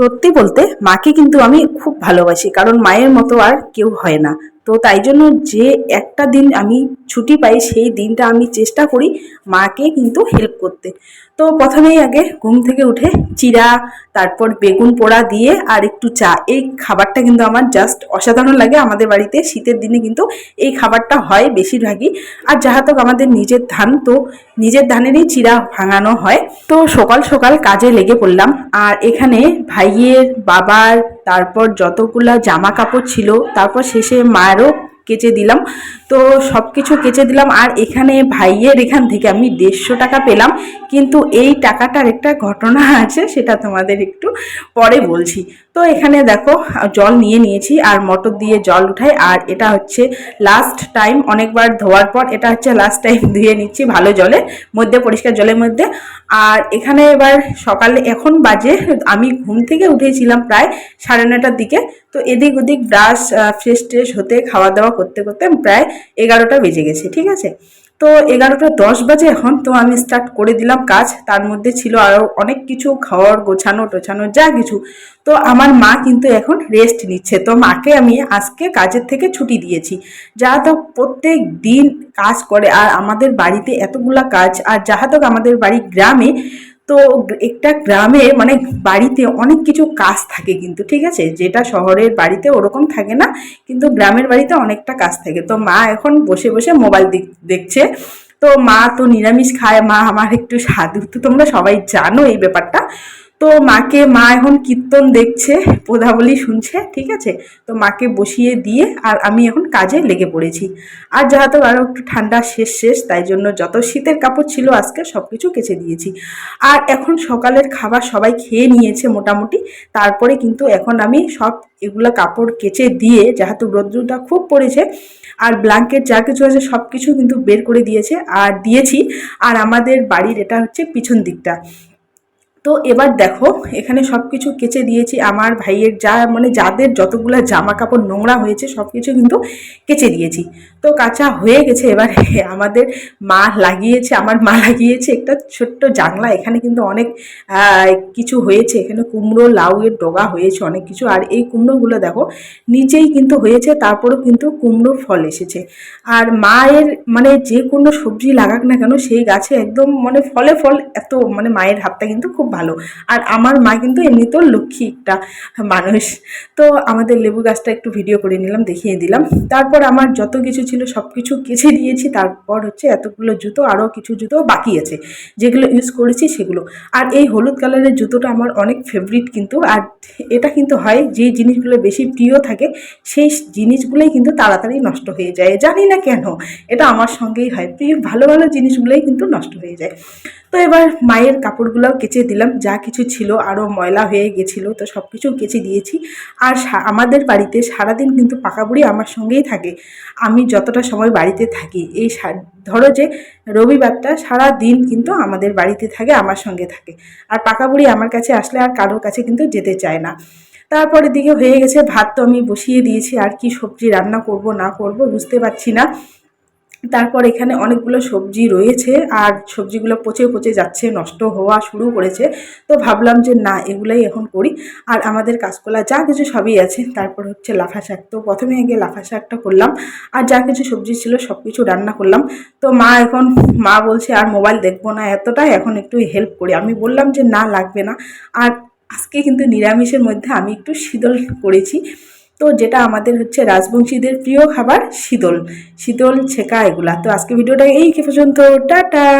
সত্যি বলতে মাকে কিন্তু আমি খুব ভালোবাসি কারণ মায়ের মতো আর কেউ হয় না। তো তাই জন্য যে একটা দিন আমি ছুটি পাই, সেই দিনটা আমি চেষ্টা করি মাকে কিন্তু হেল্প করতে। তো প্রথমেই আগে ঘুম থেকে উঠে চিরা তারপর বেগুন পোড়া দিয়ে আর একটু চা। এই খাবারটা কিন্তু আমার জাস্ট অসাধারণ লাগে। আমাদের বাড়িতে শীতের দিনে কিন্তু এই খাবারটা হয় বেশিরভাগই। আর যাহাতক আমাদের নিজের ধান, তো নিজের ধানেরই চিরা ভাঙানো হয়। তো সকাল সকাল কাজে লেগে পড়লাম। আর এখানে ভাইয়ের, বাবার তারপর যতগুলা জামা কাপড় ছিল তারপর শেষে মায়েরও কেচে দিলাম। তো সব কিছু কেচে দিলাম আর এখানে ভাইয়ের এখান থেকে আমি দেড়শো টাকা পেলাম। কিন্তু এই টাকাটার একটা ঘটনা আছে, সেটা তোমাদের একটু পরে বলছি। তো এখানে দেখো, জল নিয়ে নিয়েছি আর মোটর দিয়ে জল উঠাই। আর এটা হচ্ছে লাস্ট টাইম অনেকবার ধোয়ার পর এটা হচ্ছে লাস্ট টাইম ধুয়ে নিচ্ছি ভালো জলে, মধ্যে পরিষ্কার জলের মধ্যে। আর এখানে এবার সকালে এখন বাজে, আমি ঘুম থেকে উঠেছিলাম প্রায় সাড়ে নটার দিকে। তো এদিক ওদিক ব্রাশ ফ্রেশ ট্রেশ হতে খাওয়া দাওয়া করতে করতে প্রায় এগারোটা বেজে গেছে, ঠিক আছে? তো এগারোটা দশ বাজে এখন, তো আমি স্টার্ট করে দিলাম কাজ। তার মধ্যে ছিল আরও অনেক কিছু, খাওয়ার, গোছানো, টোছানো, যা কিছু। তো আমার মা কিন্তু এখন রেস্ট নিচ্ছে। তো মাকে আমি আজকে কাজের থেকে ছুটি দিয়েছি। যা তো প্রত্যেক দিন কাজ করে। আর আমাদের বাড়িতে এতগুলা কাজ, আর যাহা তক আমাদের বাড়ি গ্রামে তো একটা গ্রামে মানে বাড়িতে অনেক কিছু কাজ থাকে কিন্তু, ঠিক আছে? যেটা শহরের বাড়িতে ওরকম থাকে না, কিন্তু গ্রামের বাড়িতে অনেকটা কাজ থাকে। তো মা এখন বসে বসে মোবাইল দেখছে। তো মা তো নিরামিষ খায়, মা আমার একটু সাধু তো তোমরা সবাই জানো এই ব্যাপারটা। তো মাকে মা এখন কীর্তন দেখছে পোধাবলি শুনছে, ঠিক আছে? তো মাকে বসিয়ে দিয়ে আর আমি এখন কাজে লেগে পড়েছি। আর যেহেতু আরও একটু ঠান্ডা শেষ শেষ, তাই জন্য যত শীতের কাপড় ছিল আজকে সব কিছু কেচে দিয়েছি। আর এখন সকালের খাবার সবাই খেয়ে নিয়েছে মোটামুটি। তারপরে কিন্তু এখন আমি সব এগুলো কাপড় কেচে দিয়ে, যেহেতু রোদ্রুটা খুব পড়েছে, আর ব্ল্যাঙ্কেট যা কিছু আছে সব কিছু কিন্তু বের করে দিয়েছে, আর দিয়েছি। আর আমাদের বাড়ির এটা হচ্ছে পিছন দিকটা। তো এবার দেখো, এখানে সব কিছু কেচে দিয়েছি। আমার ভাইয়ের যা মানে যাদের যতগুলো জামা কাপড় নোংরা হয়েছে সব কিছু কিন্তু কেচে দিয়েছি। তো কাঁচা হয়ে গেছে। এবার আমাদের মা লাগিয়েছে, আমার মা লাগিয়েছে একটা ছোট্ট জানলা। এখানে কিন্তু অনেক কিছু হয়েছে। এখানে কুমড়ো, লাউয়ের ডগা হয়েছে অনেক কিছু। আর এই কুমড়োগুলো দেখো, নিচেই কিন্তু হয়েছে, তারপরেও কিন্তু কুমড়োর ফল এসেছে। আর মায়ের মানে যে কোনো সবজি লাগাক না কেন, সেই গাছে একদম মানে ফলে ফল এত মানে মায়ের হাতটা কিন্তু খুব ভালো। আর আমার মা কিন্তু এমনিতেও লক্ষ্মী একটা মানুষ। তো আমাদের লেবু গাছটা একটু ভিডিও করে নিলাম, দেখিয়ে দিলাম। তারপর আমার যত কিছু ছিল সব কিছু কেচে দিয়েছি, তারপর হচ্ছে এতগুলো জুতো আরও কিছু জুতো বাকি আছে, যেগুলো ইউজ করেছি সেগুলো। আর এই হলুদ কালারের জুতোটা আমার অনেক ফেভারিট কিন্তু, আর এটা কিন্তু হয় যে জিনিসগুলো বেশি প্রিয় থাকে, সেই জিনিসগুলোই কিন্তু তাড়াতাড়ি নষ্ট হয়ে যায়, জানি না কেন, এটা আমার সঙ্গেই হয়, প্রিয় ভালো ভালো জিনিসগুলোই কিন্তু নষ্ট হয়ে যায়। তো এবার মায়ের কাপড়গুলোও কেচে দিলাম। যা কিছু ছিল আরও ময়লা হয়ে গেছিল, তো সব কিছু কেচে দিয়েছি। আর আমাদের বাড়িতে সারাদিন কিন্তু পাকা বুড়ি আমার সঙ্গেই থাকে। আমি যতটা সময় বাড়িতে থাকি, এই ধরো যে রবিবারটা সারা দিন কিন্তু আমাদের বাড়িতে থাকে, আমার সঙ্গে থাকে। আর পাকা বুড়ি আমার কাছে আসলে আর কারোর কাছে কিন্তু যেতে চায় না। তারপরের দিকে হয়ে গেছে, ভাত তো আমি বসিয়ে দিয়েছি, আর কি সবজি রান্না করব না করব বুঝতে পারছি না। তারপর এখানে অনেকগুলো সবজি রয়েছে আর সবজিগুলো পচে পচে যাচ্ছে, নষ্ট হওয়া শুরু করেছে। তো ভাবলাম যে না, এগুলাই এখন করি। আর আমাদের কাঁচকলা যা কিছু সবই আছে, তারপর হচ্ছে লাফা শাক। তো প্রথমে আগে লাফা শাকটা করলাম আর যা কিছু সবজি ছিল সব কিছু রান্না করলাম। তো মা এখন, মা বলছে, আর মোবাইল দেখব না, এতটাই এখন একটু হেল্প করি। আমি বললাম যে না, লাগবে না। আর আজকে কিন্তু নিরামিষের মধ্যে আমি একটু শীতল করেছি। তো যেটা আমাদের হচ্ছে রাজবংশীদের প্রিয় খাবার, শীতল। শীতল ছেঁকা এগুলা। তো আজকে ভিডিওটা এই পর্যন্ত। টাটা!